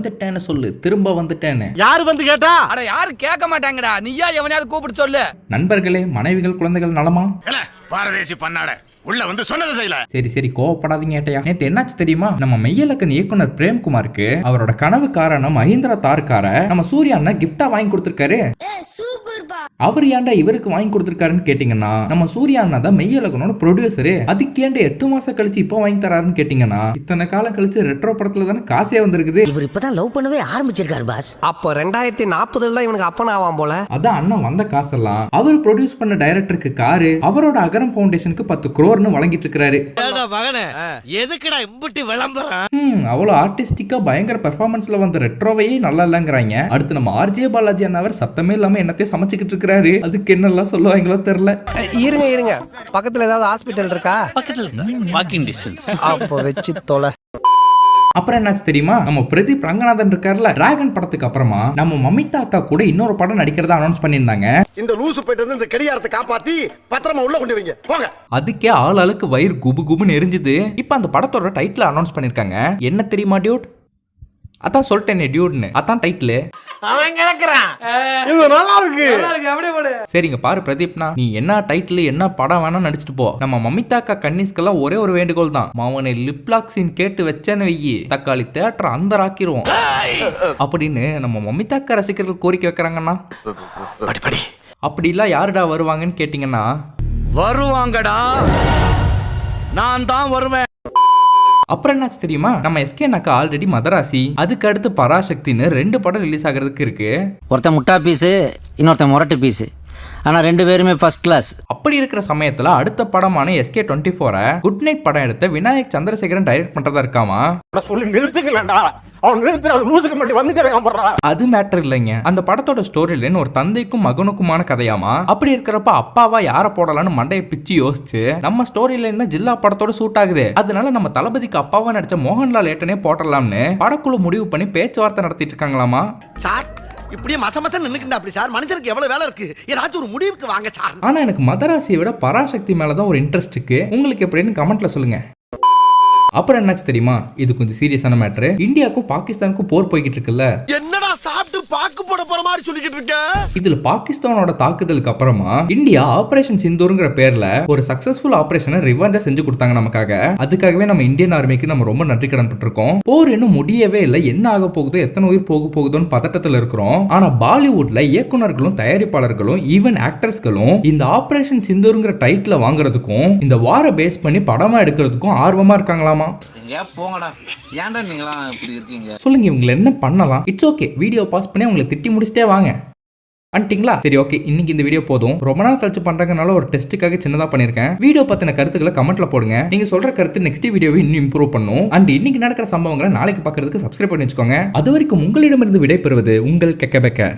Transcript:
வந்துட்டேன்னு சொல்லு. திரும்ப வந்துட்டேன்னு. யாரு வந்து கேட்டா? அட யாரும் கேட்க மாட்டாங்கடா. நீயா எவனையாவது கூப்பிட்டு சொல்லு. நண்பர்களே மனைவிகள் குழந்தைகள் நலமா? பாரதேசி பண்ணாட? உள்ள வந்து சொன்னதை செய்யல. சரி சரி கோவப்படாதீங்க ஏட்டையா. நேத்து என்னாச்சு தெரியுமா? நம்ம மெய்யலக்கன் இயக்குனர் பிரேம்குமாருக்கு அவரோட கனவு காரணம் மஹிந்திரா தார் காரை நம்ம சூர்யா அண்ணன் கிஃப்டா வாங்கி கொடுத்திருக்காரு. அவர் ஏன்டா இவருக்கு வாங்கி கொடுத்திருக்காருன்னு கேட்டீங்கன்னா நம்ம சூர்யா அண்ணா தான் மெய்யலக்கனோட ப்ரொடியூசரு அதுக்கேண்ட எட்டு மாசம் கழிச்சு இப்போ வாங்கி தராருன்னு கேட்டீங்கன்னா இத்தனை காலம் கழிச்சு ரெட்ரோ படத்துல தானே காசே வந்திருக்குது. இவர் இப்பதான் லவ் பண்ணவே ஆரம்பிச்சிருக்காரு பாஸ் அப்போ ரெண்டாயிரத்தி நாற்பதுல தான் இவனுக்கு அப்பன் ஆவான் போல. அதான் அண்ணன் வந்த காசெல்லாம் அவர் ப்ரொடியூஸ் பண்ண டைரக்டருக்கு காரு அவரோட அகரம் ஃபவுண்டேஷனுக்கு பத்து குரோர்னு வழங்கிட்டு இருக்காரு மகனே எதுக்குடா இம்புட்டு விளம்பரம்? ம் அவ்வளோ ஆர்டிஸ்டிக்கா பயங்கர பெர்ஃபார்மன்ஸ்ல வந்த ரெட்ரோவையே நல்லா இல்லைங்கிறாங்க. அடுத்து நம்ம ஆர்ஜே பாலாஜி அண்ணாவர் சத்தமே இல்லாம என்னத்தையும் சமைச்சுக்கிட்டு இருக்காரு அதுக்கு என்னெல்லாம் சொல்லுவாங்களோ தெரியல. இருங்க இருங்க. பக்கத்துல ஏதாவது ஹாஸ்பிட்டல் இருக்கா? வாக்கிங் டிஸ்டன்ஸ் அப்போ வச்சு தொலை. அப்புறம் என்னாச்சு தெரியுமா? நம்ம பிரதீப் ரங்கநாதன் இருக்கார்ல டிராகன் படத்துக்கு அப்புறமா நம்ம மமிதா அக்கா கூட இன்னொரு படம் நடிக்கிறதா அனௌன்ஸ் பண்ணியிருந்தாங்க. இந்த லூசு போயிட்டு வந்து இந்த கடிகாரத்தை காப்பாத்தி பத்திரமா உள்ள கொண்டு வைங்க போங்க. அதுக்கே ஆள் ஆளுக்கு வயிறு குபு குபுன்னு எரிஞ்சுது. இப்போ அந்த படத்தோட டைட்டில் அனௌன்ஸ் பண்ணியிருக்காங்க. என்ன தெரியுமா டியூட் அதான் சொல்லிட்டேனே டியூட்னு அதான் டைட்டில் இது நல்லா இருக்கு. சரிங்க பாரு பிரதீப்னா நீ என்ன டைட்டில் என்ன படம் வேணா நடிச்சிட்டு போ. நம்ம மமிதாக்கா கன்னிஸ்க்கெல்லாம் ஒரே ஒரு வேண்டுகோள் தான். மாவனை லிப்லாக் சீன் கேட்டு வச்சேன்னு வெயி. தக்காளி தேட்டர் அந்த ராக்கிடுவோம் அப்படின்னு நம்ம மமிதாக்கா ரசிகர்கள் கோரிக்கை வைக்கிறாங்கன்னா அப்படிலாம் யாருடா வருவாங்கன்னு கேட்டிங்கன்னா வருவாங்கடா. நான் தான் வருவேன். அப்புறம் என்னாச்சு தெரியுமா? நம்ம எஸ்கே நாக்கா ஆல்ரெடி மதராசி அதுக்கு அடுத்து பராசக்தின்னு ரெண்டு படம் ரிலீஸ் ஆகிறதுக்கு இருக்கு. ஒருத்தன் முட்டா பீஸு இன்னொருத்தன் முரட்டு பீஸு ஆனா ரெண்டு பேருமே ஃபர்ஸ்ட் கிளாஸ் அப்படி இருக்கிற சமயத்துல அடுத்த படமான எஸ்கே டுவெண்ட்டி ஃபோரை குட் நைட் படம் எடுத்த விநாயக் சந்திரசேகரன் டைரக்ட் பண்றதா இருக்காமா? சொல்லி நிறுத்துக்கலடா அவன் நிறுத்து அது லூசுக்கு மட்டும் வந்துக்கிறேன் அது மேட்டர் இல்லைங்க. அந்த படத்தோட ஸ்டோரி லைன் ஒரு தந்தைக்கும் மகனுக்குமான கதையாமா? அப்படி இருக்கிறப்ப அப்பாவா யார போடலாம்னு மண்டையை பிச்சு யோசிச்சு நம்ம ஸ்டோரி லைன் தான் ஜில்லா படத்தோட சூட் ஆகுது. அதனால நம்ம தளபதிக்கு அப்பாவா நடிச்ச மோகன்லால் ஏட்டனே போட்டலாம்னு படக்குழு முடிவு பண்ணி பேச்சுவார்த்தை நடத்திட்டு இருக்காங்களாமா? சார் இப்படியே மச மச நின்னுக்கிட்டா அப்படி சார்? மனுஷனுக்கு எவ்வளவு வேலை இருக்கு? ஏதாச்சும் ஒரு முடிவுக்கு வாங்க சார். ஆனா எனக்கு மதராசியை விட பராசக்தி மேலதான் ஒரு இன்ட்ரெஸ்ட் இருக்கு. உங்களுக்கு எப்படின்னு கமெண்ட்ல சொல்லுங்க. அப்புறம் என்னாச்சு தெரியுமா? இது கொஞ்சம் சீரியஸான மேட்ரு இந்தியாவுக்கும் பாகிஸ்தானுக்கும் போர் போய்கிட்டு இருக்குல்ல? என்ன மாதிரி சொல்லிக்கிட்டு இருக்க? இதுல பாகிஸ்தானோட தாக்குதலுக்கு அப்புறமா இந்தியா ஆபரேஷன் சிந்தூருங்கிற பேர்ல ஒரு சக்சஸ்ஃபுல் ஆபரேஷனை ரிவஞ்சா செஞ்சு கொடுத்தாங்க நமக்காக. அதுக்காகவே நம்ம இந்தியன் ஆர்மிக்கு நம்ம ரொம்ப நன்றி கடன் பட்டிருக்கோம் போர் இன்னும் முடியவே இல்லை என்ன ஆக போகுதோ எத்தனை உயிர் போக போகுதோன்னு பதட்டத்துல இருக்கிறோம். ஆனா பாலிவுட்ல இயக்குனர்களும் தயாரிப்பாளர்களும் ஈவன் ஆக்டர்ஸ்களும் இந்த ஆபரேஷன் சிந்தூருங்கிற டைட்டில் வாங்குறதுக்கும் இந்த வார பேஸ் பண்ணி படமா எடுக்கிறதுக்கும் ஆர்வமா இருக்காங்களாமா? போங்கடா. ஏன்டா நீங்களாம் இப்படி இருக்கீங்க? சொல்லுங்க இவங்களை என்ன பண்ணலாம்? இட்ஸ் ஓகே வீடியோ பாஸ் பண்ணி அவங்களை திட்டி முடிச்சிட்டே வாங்க. அன்ட்டிங்களா சரி ஓகே இன்னைக்கு இந்த வீடியோ போதும். ரொம்ப நாள் கழிச்சு பண்றதுனால ஒரு டெஸ்ட்டுக்காக சின்னதா பண்ணிருக்கேன். வீடியோ பத்தின கருத்துக்களை கமெண்ட்ல போடுங்க. நீங்க சொல்ற கருத்து நெக்ஸ்ட் வீடியோவை இன்னும் இம்ப்ரூவ் பண்ணும். அண்ட் இன்னைக்கு நடக்கிற சம்பவங்களை நாளைக்கு பாக்குறதுக்கு சப்ஸ்கிரைப் பண்ணி வச்சுக்கோங்க. அது வரைக்கும் உங்களிடமிருந்து விடைபெறுவது உங்கள் கெக்க பெக்க